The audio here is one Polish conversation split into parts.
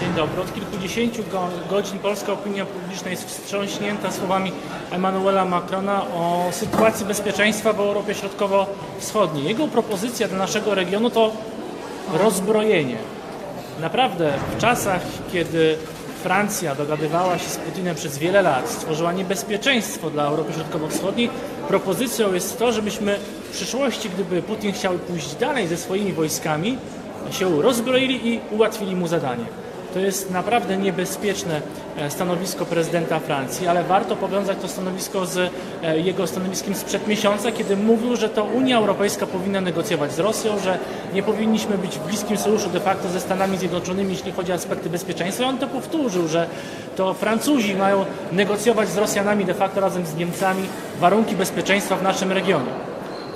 Dzień dobry. Od kilkudziesięciu go, godzin polska opinia publiczna jest wstrząśnięta słowami Emmanuela Macrona o sytuacji bezpieczeństwa w Europie Środkowo-Wschodniej. Jego propozycja dla naszego regionu to rozbrojenie. Naprawdę w czasach, kiedy Francja dogadywała się z Putinem przez wiele lat, stworzyła niebezpieczeństwo dla Europy Środkowo-Wschodniej, propozycją jest to, żebyśmy w przyszłości, gdyby Putin chciał pójść dalej ze swoimi wojskami, się rozbroili i ułatwili mu zadanie. To jest naprawdę niebezpieczne e, stanowisko prezydenta Francji, ale warto powiązać to stanowisko z e, jego stanowiskiem sprzed miesiąca, kiedy mówił, że to Unia Europejska powinna negocjować z Rosją, że nie powinniśmy być w bliskim sojuszu de facto ze Stanami Zjednoczonymi, jeśli chodzi o aspekty bezpieczeństwa. I on to powtórzył, że to Francuzi mają negocjować z Rosjanami de facto razem z Niemcami warunki bezpieczeństwa w naszym regionie.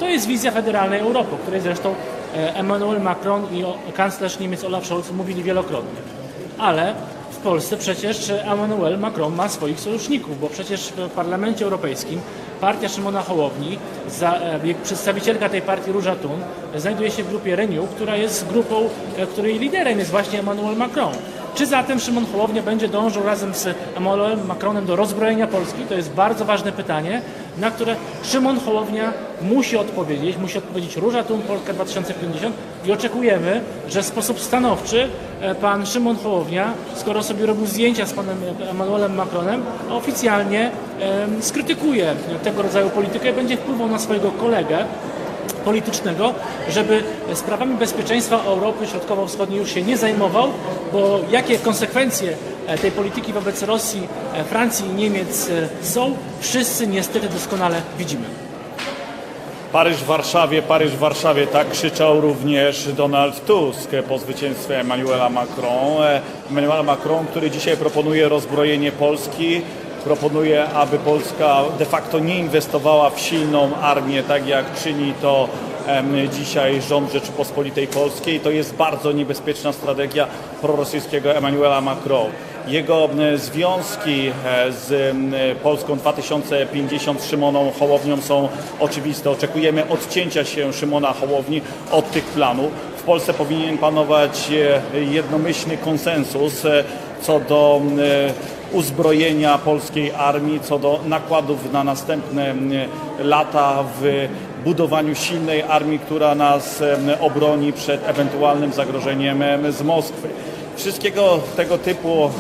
To jest wizja federalnej Europy, o której zresztą e, Emmanuel Macron i kanclerz Niemiec Olaf Scholz mówili wielokrotnie. Ale w Polsce przecież Emmanuel Macron ma swoich sojuszników, bo przecież w Parlamencie Europejskim partia Szymona Hołowni, za, e, przedstawicielka tej partii Róża Thun, znajduje się w grupie Renew, która jest grupą, e, której liderem jest właśnie Emmanuel Macron. Czy zatem Szymon Hołownia będzie dążył razem z Emmanuelem Macronem do rozbrojenia Polski? To jest bardzo ważne pytanie, na które Szymon Hołownia musi odpowiedzieć. Musi odpowiedzieć Róża Thun, Polska 2050 i oczekujemy, że w sposób stanowczy e, pan Szymon Hołownia, skoro sobie robił zdjęcia z panem Emmanuelem Macronem, oficjalnie skrytykuje tego rodzaju politykę i będzie wpływał na swojego kolegę, politycznego, żeby sprawami bezpieczeństwa Europy Środkowo-Wschodniej już się nie zajmował, bo jakie konsekwencje e, tej polityki wobec Rosji, e, Francji i Niemiec e, są, wszyscy niestety doskonale widzimy. Paryż w Warszawie, Paryż w Warszawie, tak krzyczał również Donald Tusk po zwycięstwie Emmanuela Macron. E, Emmanuel Macron, który dzisiaj proponuje rozbrojenie Polski, proponuje, aby Polska de facto nie inwestowała w silną armię, tak jak czyni to dzisiaj rząd Rzeczypospolitej Polskiej. To jest bardzo niebezpieczna strategia prorosyjskiego Emmanuela Macron. Jego związki e, z Polską 2050 z Szymoną Hołownią są oczywiste. Oczekujemy odcięcia się Szymona Hołowni od tych planów. W Polsce powinien panować e, jednomyślny konsensus e, co do uzbrojenia polskiej armii, co do nakładów na następne lata w budowaniu silnej armii, która nas obroni przed ewentualnym zagrożeniem em, z Moskwy. Wszystkiego tego typu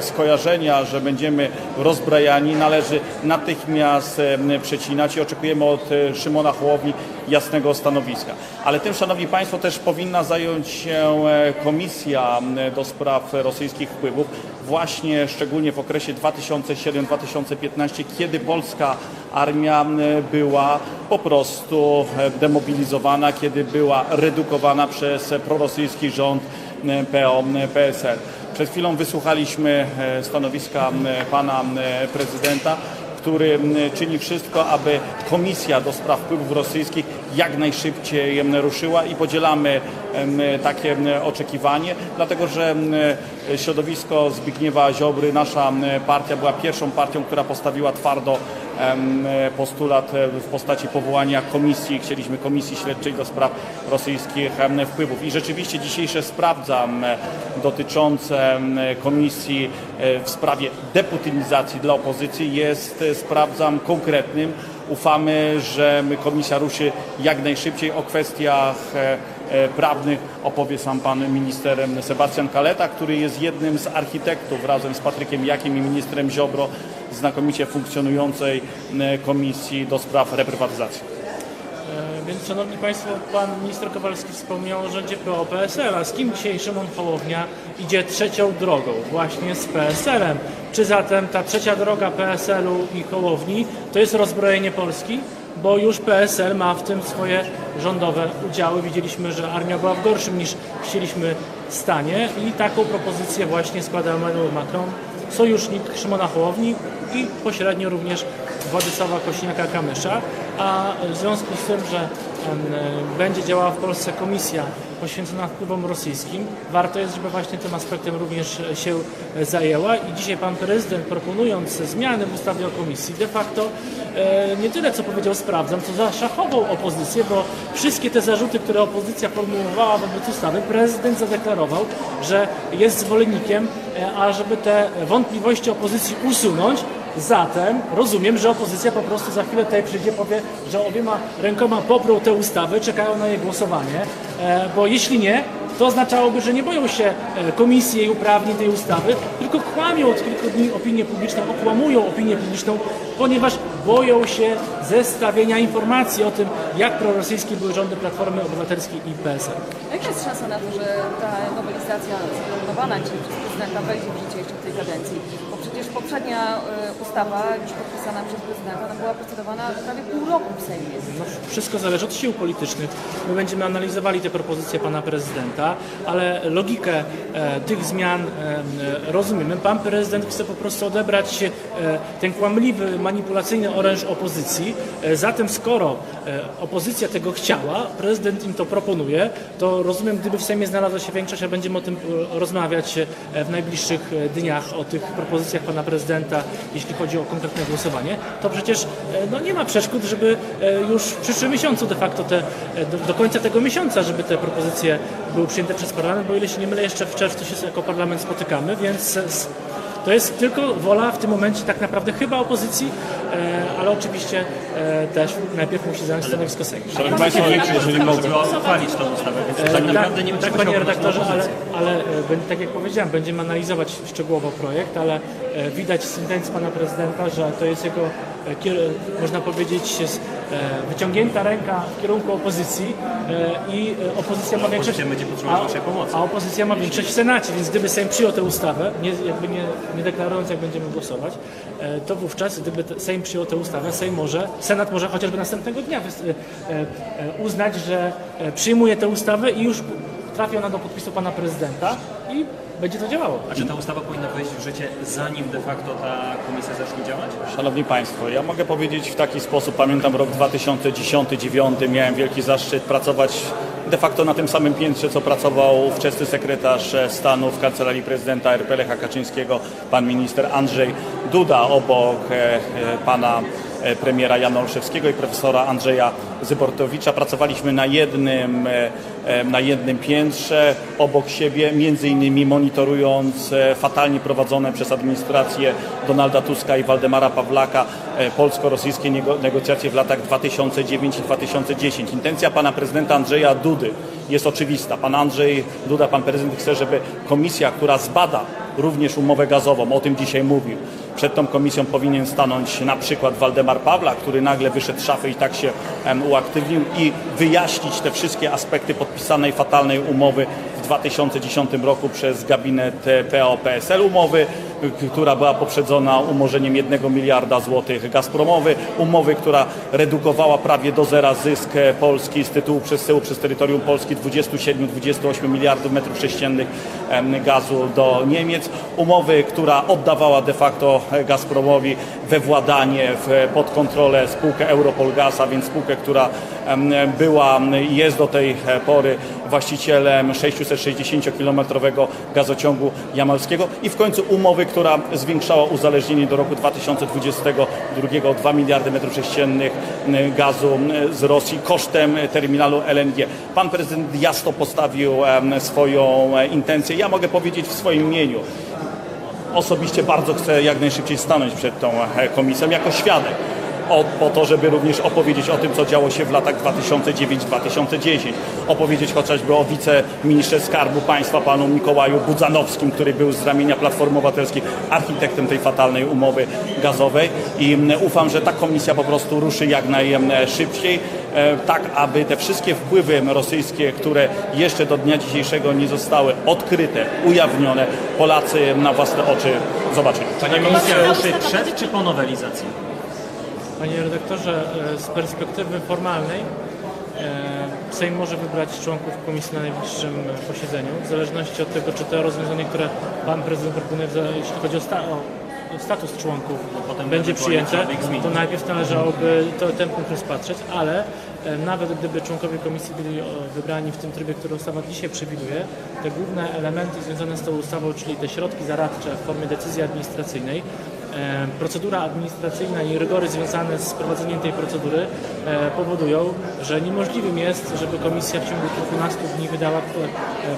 skojarzenia, że będziemy rozbrajani, należy natychmiast przecinać i oczekujemy od e, Szymona Hołowni jasnego stanowiska. Ale tym, Szanowni Państwo, też powinna zająć się e, Komisja do spraw rosyjskich wpływów, właśnie szczególnie w okresie 2007-2015, kiedy polska armia była po prostu e, demobilizowana, kiedy była redukowana przez prorosyjski rząd m, PO, m, PSL. Przed chwilą wysłuchaliśmy e, stanowiska pana prezydenta, który czyni wszystko, aby Komisja do Spraw Wpływów Rosyjskich jak najszybciej ruszyła i podzielamy takie oczekiwanie, dlatego że środowisko Zbigniewa Ziobry, nasza partia była pierwszą partią, która postawiła twardo postulat e, w postaci powołania komisji, chcieliśmy komisji śledczej do spraw rosyjskich wpływów. I rzeczywiście dzisiejsze sprawdzam e, dotyczące komisji e, w sprawie deputynizacji dla opozycji jest e, sprawdzam konkretnym. Ufamy, że komisja ruszy jak najszybciej o kwestiach e, e, prawnych opowie sam pan minister Sebastian Kaleta, który jest jednym z architektów razem z Patrykiem Jakiem i ministrem Ziobro znakomicie funkcjonującej e, komisji do spraw reprywatyzacji. E, Więc, Szanowni Państwo, Pan Minister Kowalski wspomniał o rządzie PO-PSL, a z kim dzisiaj Szymon Hołownia idzie trzecią drogą? Właśnie z PSL-em. Czy zatem ta trzecia droga PSL-u i Hołowni to jest rozbrojenie Polski? Bo już PSL ma w tym swoje rządowe udziały. Widzieliśmy, że armia była w gorszym niż chcieliśmy stanie i taką propozycję właśnie składa Emmanuel Macron, sojusznik Szymona Hołowni i pośrednio również Władysława Kośniaka-Kamysza, a w związku z tym, że będzie działała w Polsce komisja poświęcona wpływom rosyjskim. Warto jest, żeby właśnie tym aspektem również się zajęła i dzisiaj pan prezydent proponując zmiany w ustawie o komisji de facto e, nie tyle co powiedział sprawdzam, co zaszachował opozycję, bo wszystkie te zarzuty, które opozycja formułowała wobec ustawy, prezydent zadeklarował, że jest zwolennikiem, e, a żeby te wątpliwości opozycji usunąć, Zatem rozumiem, że opozycja po prostu za chwilę tutaj przyjdzie, powie, że obiema rękoma poprą tę ustawę, czekają na jej głosowanie, e, bo jeśli nie, to oznaczałoby, że nie boją się e, komisji i uprawnień tej ustawy, tylko kłamią od kilku dni opinię publiczną, okłamują opinię publiczną, ponieważ boją się zestawienia informacji o tym, jak prorosyjskie były rządy Platformy Obywatelskiej i PSL. Jaka jest szansa na to, że ta nowelizacja zaplanowana dzisiaj przez prezydenta wejdzie w życie jeszcze w tej kadencji? Poprzednia e, ustawa, już podpisana przez prezydenta, była procedowana prawie pół roku w Sejmie. No, wszystko zależy od sił politycznych. My będziemy analizowali te propozycje pana prezydenta, ale logikę e, tych zmian e, e, rozumiemy. Pan prezydent chce po prostu odebrać e, ten kłamliwy, manipulacyjny oręż opozycji. E, zatem skoro e, opozycja tego chciała, prezydent im to proponuje, to rozumiem, gdyby w Sejmie znalazła się większość, a będziemy o tym e, rozmawiać w najbliższych dniach, o tych propozycjach pana prezydenta, jeśli chodzi o konkretne głosowanie, to przecież e, no, nie ma przeszkód, żeby e, już w przyszłym miesiącu de facto te, e, do, do końca tego miesiąca, żeby te propozycje były przyjęte przez parlament, bo ile się nie mylę, jeszcze w czerwcu się jako parlament spotykamy, więc to jest tylko wola w tym momencie tak naprawdę chyba opozycji, e, ale oczywiście e, też najpierw musi zająć stanowisko Sejmu. Szanowni Państwo, jeżeli mogę. uchwalić tę ustawę, więc E, tak naprawdę nie tak, tak panie redaktorze, ale, ale e, tak jak powiedziałem, będziemy analizować szczegółowo projekt, ale widać z intencji pana prezydenta, że to jest jego, można powiedzieć, wyciągnięta ręka w kierunku opozycji e, i e, opozycja ma większość. Pomocy. A opozycja ma większość w Senacie, więc gdyby Sejm przyjął tę ustawę, nie, jakby nie, nie deklarując jak będziemy głosować, e, to wówczas gdyby Sejm przyjął tę ustawę, Sejm może, Senat może chociażby następnego dnia e, e, e, uznać, że e, przyjmuje tę ustawę i już trafi ona do podpisu pana prezydenta i będzie to działało. A czy ta ustawa powinna wejść w życie zanim de facto ta komisja zacznie działać? Szanowni Państwo, ja mogę powiedzieć w taki sposób, pamiętam rok 2010-2009, miałem wielki zaszczyt pracować de facto na tym samym piętrze, co pracował ówczesny sekretarz stanu w Kancelarii Prezydenta RP Lecha Kaczyńskiego, pan minister Andrzej Duda, obok e, e, pana e, premiera Jana Olszewskiego i profesora Andrzeja Zybortowicza. Pracowaliśmy na jednym, na jednym piętrze obok siebie, między innymi monitorując e, fatalnie prowadzone przez administrację Donalda Tuska i Waldemara Pawlaka e, polsko-rosyjskie nego- negocjacje w latach 2009 i 2010. Intencja pana prezydenta Andrzeja Dudy jest oczywista. Pan Andrzej Duda, pan prezydent chce, żeby komisja, która zbada również umowę gazową, o tym dzisiaj mówił, przed tą komisją powinien stanąć na przykład Waldemar Pawla, który nagle wyszedł z szafy i tak się uaktywnił i wyjaśnić te wszystkie aspekty podpisanej fatalnej umowy 2010 roku przez gabinet e, PO-PSL umowy, k- która była poprzedzona umorzeniem 1 miliarda złotych Gazpromowy, umowy, która redukowała prawie do zera zysk e, Polski z tytułu przesyłu przez terytorium Polski 27-28 miliardów metrów sześciennych gazu do Niemiec, umowy, która oddawała de facto e, Gazpromowi we władanie, w, pod kontrolę spółkę Europol Gas, a więc spółkę, która była jest do tej pory właścicielem 660-kilometrowego gazociągu jamalskiego i w końcu umowy, która zwiększała uzależnienie do roku 2022 o 2 miliardy metrów sześciennych gazu z Rosji kosztem terminalu LNG. Pan prezydent jasno postawił swoją e, intencję. Ja mogę powiedzieć w swoim imieniu. Osobiście bardzo chcę jak najszybciej stanąć przed tą e, komisją jako świadek. O, po to, żeby również opowiedzieć o tym, co działo się w latach 2009-2010. Opowiedzieć chociażby o wiceministrze Skarbu Państwa, panu Mikołaju Budzanowskim, który był z ramienia Platformy Obywatelskiej architektem tej fatalnej umowy gazowej. I mm, ufam, że ta komisja po prostu ruszy jak najszybciej, e, tak aby te wszystkie wpływy rosyjskie, które jeszcze do dnia dzisiejszego nie zostały odkryte, ujawnione, Polacy na własne oczy zobaczyli. Ta komisja ruszy przed czy po nowelizacji? Panie redaktorze, e, z perspektywy formalnej e, Sejm może wybrać członków komisji na najbliższym posiedzeniu, w zależności od tego, czy te rozwiązanie, które Pan Prezydent proponuje, jeśli chodzi o, sta- o status członków potem będzie przyjęte, to najpierw należałoby to, ten punkt rozpatrzeć, ale e, nawet gdyby członkowie komisji byli wybrani w tym trybie, który ustawa dzisiaj przewiduje, te główne elementy związane z tą ustawą, czyli te środki zaradcze w formie decyzji administracyjnej, procedura administracyjna i rygory związane z prowadzeniem tej procedury e, powodują, że niemożliwym jest, żeby komisja w ciągu kilkunastu dni wydała e,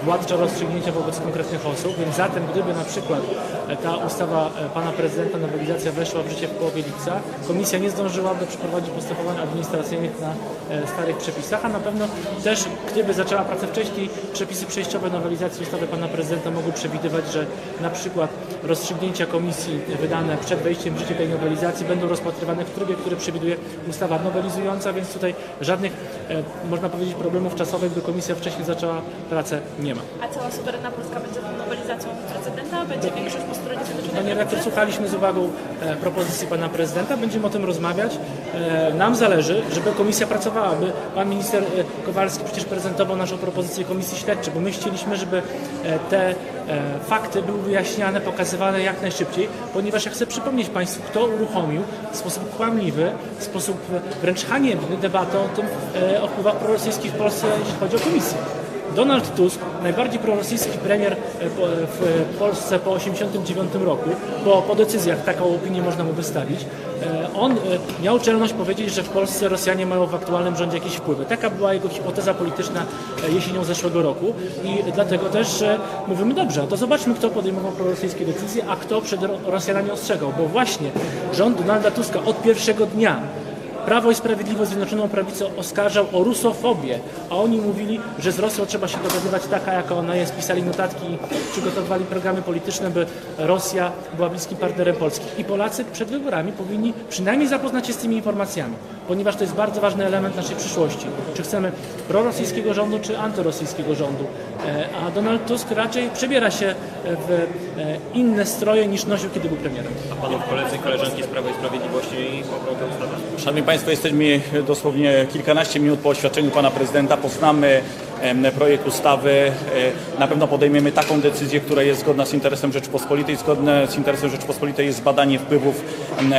władcze rozstrzygnięcia wobec konkretnych osób, więc zatem gdyby na przykład e, ta ustawa e, pana prezydenta, nowelizacja weszła w życie w połowie lipca, komisja nie zdążyłaby przeprowadzić postępowań administracyjnych na e, starych przepisach, a na pewno też gdyby zaczęła pracę wcześniej, przepisy przejściowe nowelizacji ustawy pana prezydenta mogły przewidywać, że na przykład rozstrzygnięcia komisji wydane przed wejściem w życie tej nowelizacji będą rozpatrywane w trybie, który przewiduje ustawa nowelizująca, więc tutaj żadnych, e, można powiedzieć, problemów czasowych, by komisja wcześniej zaczęła pracę, nie ma. A cała suwerenna Polska będzie tą nowelizacją prezydenta? Będzie większość po stronie Panie redaktor, słuchaliśmy z uwagą e, propozycji pana prezydenta, będziemy o tym rozmawiać. E, nam zależy, żeby komisja pracowała, by pan minister e, Kowalski przecież prezentował naszą propozycję komisji śledczej, bo my chcieliśmy, żeby e, te fakty były wyjaśniane, pokazywane jak najszybciej, ponieważ ja chcę przypomnieć państwu, kto uruchomił w sposób kłamliwy, w sposób wręcz haniebny debatę o tym, o wpływach prorosyjskich w Polsce, jeśli chodzi o komisję. Donald Tusk, najbardziej prorosyjski premier e, po- w Polsce po 1989 roku, bo po decyzjach taką opinię można mu wystawić, e, on e, miał czelność powiedzieć, że w Polsce Rosjanie mają w aktualnym rządzie jakieś wpływy. Taka była jego hipoteza polityczna e, jesienią zeszłego roku i dlatego też e, mówimy dobrze, to zobaczmy kto podejmował prorosyjskie decyzje, a kto przed Ro- Rosjanami ostrzegał, bo właśnie rząd Donalda Tuska od pierwszego dnia Prawo i Sprawiedliwość Zjednoczoną Prawicę oskarżał o rusofobię, a oni mówili, że z Rosją trzeba się dogadywać taka, jaka ona jest. Pisali notatki i przygotowywali programy polityczne, by Rosja była bliskim partnerem Polski. I Polacy przed wyborami powinni przynajmniej zapoznać się z tymi informacjami, ponieważ to jest bardzo ważny element naszej przyszłości. Czy chcemy prorosyjskiego rządu, czy antyrosyjskiego rządu. E, A Donald Tusk raczej przebiera się w inne stroje niż nosił, kiedy był premierem. A panów koledzy i koleżanki z Prawa i Sprawiedliwości poprą tę ustawę? Szanowni Państwo, jesteśmy dosłownie kilkanaście minut po oświadczeniu Pana Prezydenta. Poznamy projekt ustawy. E, Na pewno podejmiemy taką decyzję, która jest zgodna z interesem Rzeczpospolitej. Zgodne z interesem Rzeczpospolitej jest badanie wpływów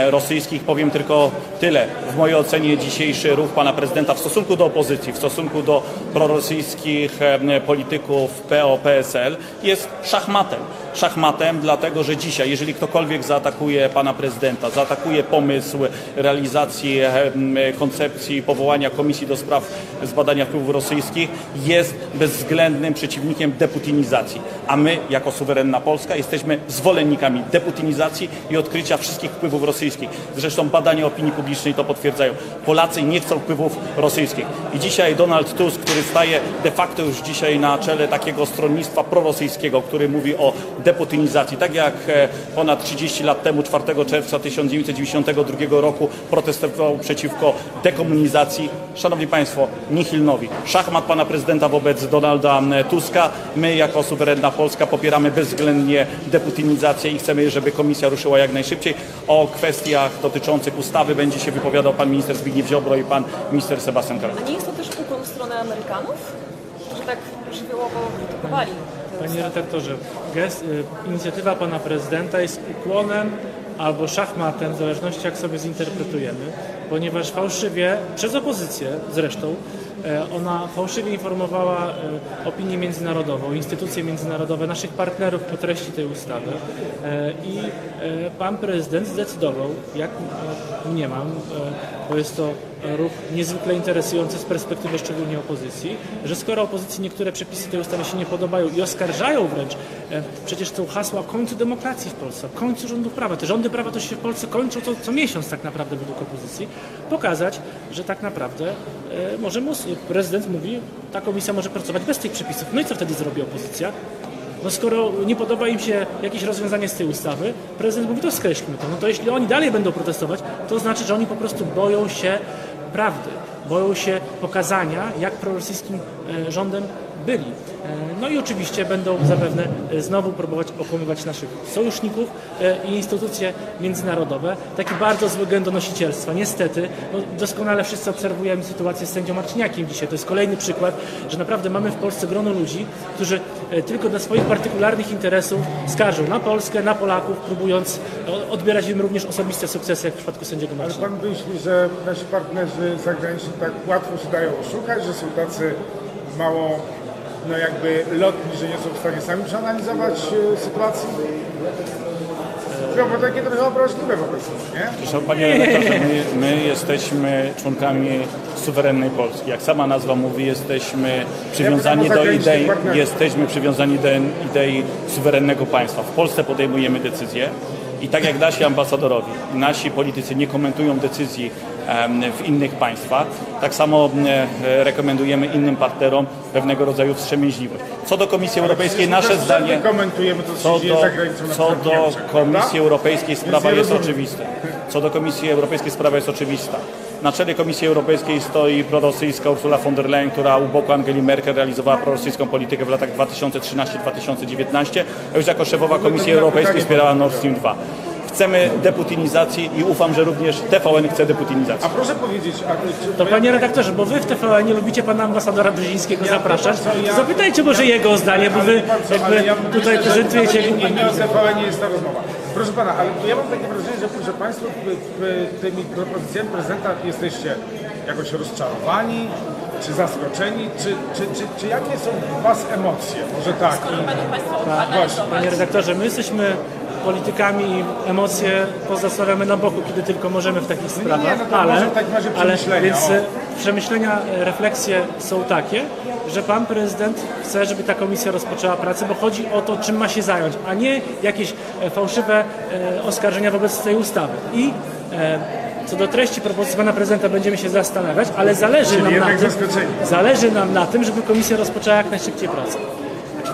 rosyjskich. Powiem tylko tyle. W mojej ocenie dzisiejszy ruch Pana Prezydenta w stosunku do opozycji, w stosunku do prorosyjskich polityków PO-PSL jest szachmatem. Szachmatem, dlatego że dzisiaj, jeżeli ktokolwiek zaatakuje Pana Prezydenta, zaatakuje pomysł realizacji em, koncepcji powołania Komisji do Spraw Zbadania Wpływów Rosyjskich, jest bezwzględnym przeciwnikiem deputinizacji. A my, jako suwerenna Polska, jesteśmy zwolennikami deputinizacji i odkrycia wszystkich wpływów rosyjskich. Zresztą badania opinii publicznej to potwierdzają. Polacy nie chcą wpływów rosyjskich. I dzisiaj Donald Tusk, który staje de facto już dzisiaj na czele takiego stronnictwa prorosyjskiego, który mówi o deputinizacji, tak jak e, ponad 30 lat temu, 4 czerwca 1992 roku protestował przeciwko dekomunizacji. Szanowni Państwo, nihilnowi. Szachmat pana prezydenta wobec Donalda Tuska. My jako suwerenna Polska popieramy bezwzględnie deputinizację i chcemy, żeby komisja ruszyła jak najszybciej. O kwestiach dotyczących ustawy będzie się wypowiadał pan minister Zbigniew Ziobro i pan minister Sebastian Karol. A nie jest to też ukłon w stronę Amerykanów, że tak żywiołowo krytykowali Panie redaktorze, gest, y, inicjatywa pana prezydenta jest ukłonem albo szachmatem, w zależności jak sobie zinterpretujemy, ponieważ fałszywie, przez opozycję zresztą, e, ona fałszywie informowała e, opinię międzynarodową, instytucje międzynarodowe, naszych partnerów o treści tej ustawy. E, i pan prezydent zdecydował, jak mniemam, bo jest to ruch niezwykle interesujący z perspektywy szczególnie opozycji, że skoro opozycji niektóre przepisy tej ustawy się nie podobają i oskarżają wręcz, e, przecież są hasła końcu demokracji w Polsce, końcu rządów prawa. Te rządy prawa to się w Polsce kończą co, co miesiąc tak naprawdę według opozycji. Pokazać, że tak naprawdę e, może prezydent mówi, ta komisja może pracować bez tych przepisów. No i co wtedy zrobi opozycja? No skoro nie podoba im się jakieś rozwiązanie z tej ustawy, prezydent mówi, to skreślmy to. No to jeśli oni dalej będą protestować, to znaczy, że oni po prostu boją się prawdy. boją się pokazania, jak prorosyjskim e, rządem byli. E, No i oczywiście będą zapewne e, znowu próbować okłamywać naszych sojuszników e, i instytucje międzynarodowe. Taki bardzo zły gen donosicielstwa. Niestety, no doskonale wszyscy obserwujemy sytuację z sędzią Marciniakiem dzisiaj. To jest kolejny przykład, że naprawdę mamy w Polsce grono ludzi, którzy tylko dla swoich partykularnych interesów skarżą na Polskę, na Polaków, próbując odbierać im również osobiste sukcesy, jak w przypadku sędziego Ale Marciniaka. pan myśli, że nasi partnerzy zagraniczni tak łatwo się dają oszukać, że są tacy mało, no jakby lotni, że nie są w stanie sami przeanalizować e, sytuacji? Bo takie trochę obraźliwe wobec nich, nie? Zresztą, panie redaktorze, my, my jesteśmy członkami suwerennej Polski. Jak sama nazwa mówi, jesteśmy przywiązani do idei, jesteśmy przywiązani do idei suwerennego państwa. W Polsce podejmujemy decyzje i tak jak nasi ambasadorowi, nasi politycy nie komentują decyzji w innych państwach, tak samo rekomendujemy innym partnerom pewnego rodzaju wstrzemięźliwość. Co do Komisji Europejskiej, nasze zdanie... Co do, co do? Komisji Europejskiej sprawa jest oczywista. Co do Komisji Europejskiej sprawa jest oczywista. Na czele Komisji Europejskiej stoi prorosyjska Ursula von der Leyen, która u boku Angeli Merkel realizowała prorosyjską politykę w latach 2013-2019, a już jako szefowa Komisji Europejskiej wspierała Nord Stream 2. Chcemy deputinizacji i ufam, że również TVN chce deputinizacji. A proszę powiedzieć, a czy To panie redaktorze, bo wy w TVN nie lubicie pana ambasadora Brzezińskiego zapraszać, pan co, ja- zapytajcie może jego o zdanie, bo wy co, jakby ja tutaj myślę, prezentujecie... Nie, nie o TVN jest ta rozmowa. Proszę pana, ale ja mam takie wrażenie, że, że państwo tymi propozycjami prezydenta jesteście jakoś rozczarowani, czy zaskoczeni, czy, czy, czy, czy jakie są u was emocje? Może tak. Skoro I, analizować, Panie redaktorze, my jesteśmy politykami i emocje pozostawiamy na boku, kiedy tylko możemy w takich sprawach, no to ale, może w takim razie ale więc e, przemyślenia, e, refleksje są takie, że pan prezydent chce, żeby ta komisja rozpoczęła pracę, bo chodzi o to, czym ma się zająć, a nie jakieś e, fałszywe oskarżenia wobec tej ustawy. I co do treści propozycji pana prezydenta będziemy się zastanawiać, ale zależy Czyli nam, na tym, zależy nam na tym, żeby komisja rozpoczęła jak najszybciej pracę.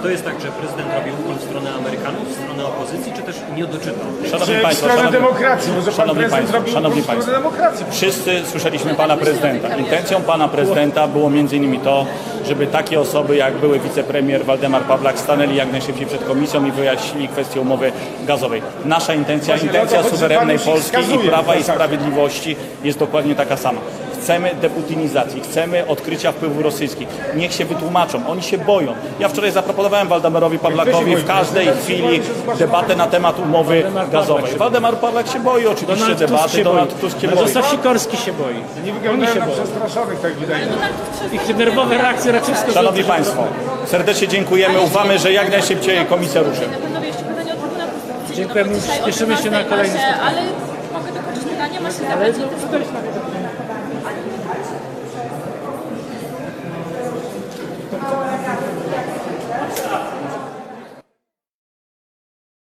Czy to jest tak, że prezydent robi ukłon w stronę Amerykanów, w stronę opozycji, czy też nie doczytał? Szanowni Państwo, stronę szanowni, demokracji, może pan szanowni prezydent państwo, szanowni państwo. demokracji. Wszyscy słyszeliśmy pana prezydenta. Intencją pana prezydenta było między innymi to, żeby takie osoby jak były wicepremier Waldemar Pawlak stanęli jak najszybciej przed komisją i wyjaśnili kwestię umowy gazowej. Nasza intencja, intencja suwerennej Polski i Prawa i. Sprawiedliwości jest dokładnie taka sama. Chcemy deputinizacji, chcemy odkrycia wpływów rosyjskich. Niech się wytłumaczą, oni się boją. Ja wczoraj zaproponowałem Waldemarowi Pawlakowi w każdej chwili debatę na temat umowy gazowej. Waldemar Pawlak się boi oczywiście Donald Tusk debaty, się boi. Donald Tusk się boi. Radosław Sikorski się boi. Nie Oni wyglądają się na boją. przestraszonych, tak wydaje. Ich nerwowe reakcje raczej wskazują, Szanowni Państwo, serdecznie dziękujemy. Ufamy, że jak najszybciej komisja ruszy. Dziękujemy. Cieszymy się na 12 kolejne spotkanie. Ale mogę dokończyć pytanie, ma się zabrać